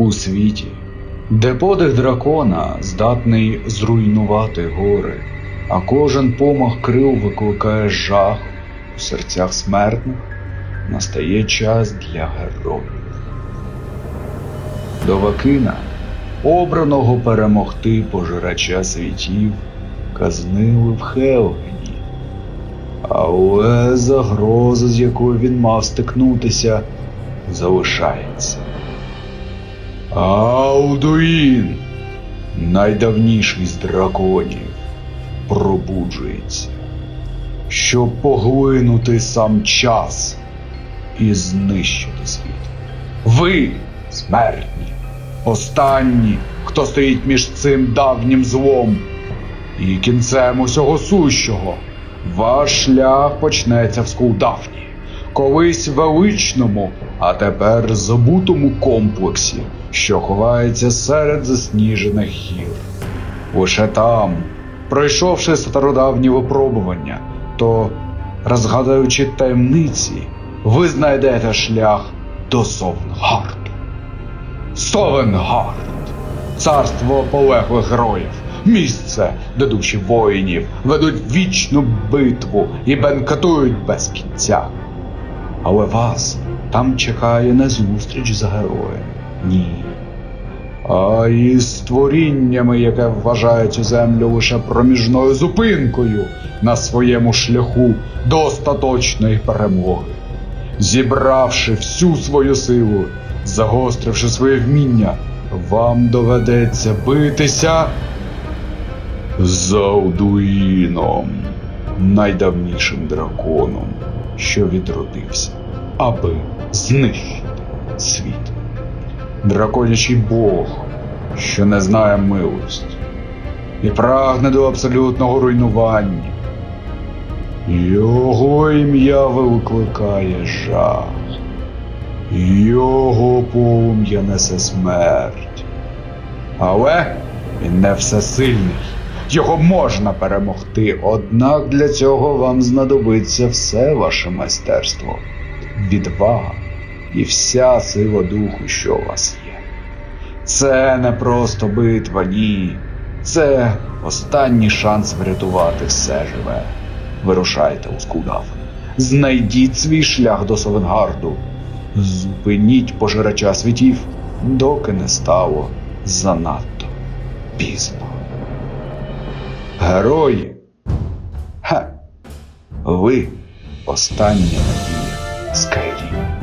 У світі, де подих дракона здатний зруйнувати гори, а кожен помах крил викликає жах у серцях смертних, настає час для героїв. До Вакина, обраного перемогти пожирача світів, казнили в Хелгені. Але загроза, з якою він мав стикнутися, залишається. Алдуїн, найдавніший з драконів, пробуджується, щоб поглинути сам час і знищити світ. Ви, смертні, останні, хто стоїть між цим давнім злом і кінцем усього сущого. Ваш шлях почнеться в Скулдафні, колись величному, а тепер забутому комплексі, що ховається серед засніжених гір. Лише там, пройшовши стародавні випробування, то, розгадаючи таємниці, ви знайдете шлях до Совнгарту. Совенгард царство полеглих героїв, місце, де душі воїнів ведуть вічну битву і бенкетують без кінця. Але вас там чекає не зустріч з героєм, ні. А із створіннями, яке вважає цю землю лише проміжною зупинкою на своєму шляху до остаточної перемоги. Зібравши всю свою силу, загостривши своє вміння, вам доведеться битися з Алдуїном, найдавнішим драконом, що відродився, аби знищити світ. Драконячий Бог, що не знає милості, і прагне до абсолютного руйнування. Його ім'я викликає жах. Його полум'я несе смерть. Але він не всесильний. Його можна перемогти, однак для цього вам знадобиться все ваше майстерство, відвага і вся сила духу, що у вас є. Це не просто битва, ні. Це останній шанс врятувати все живе. Вирушайте у Скудаф. Знайдіть свій шлях до Совенгарду. Зупиніть пожирача світів, доки не стало занадто пізно. Герої. Ха. Ви остання надія Скайрім.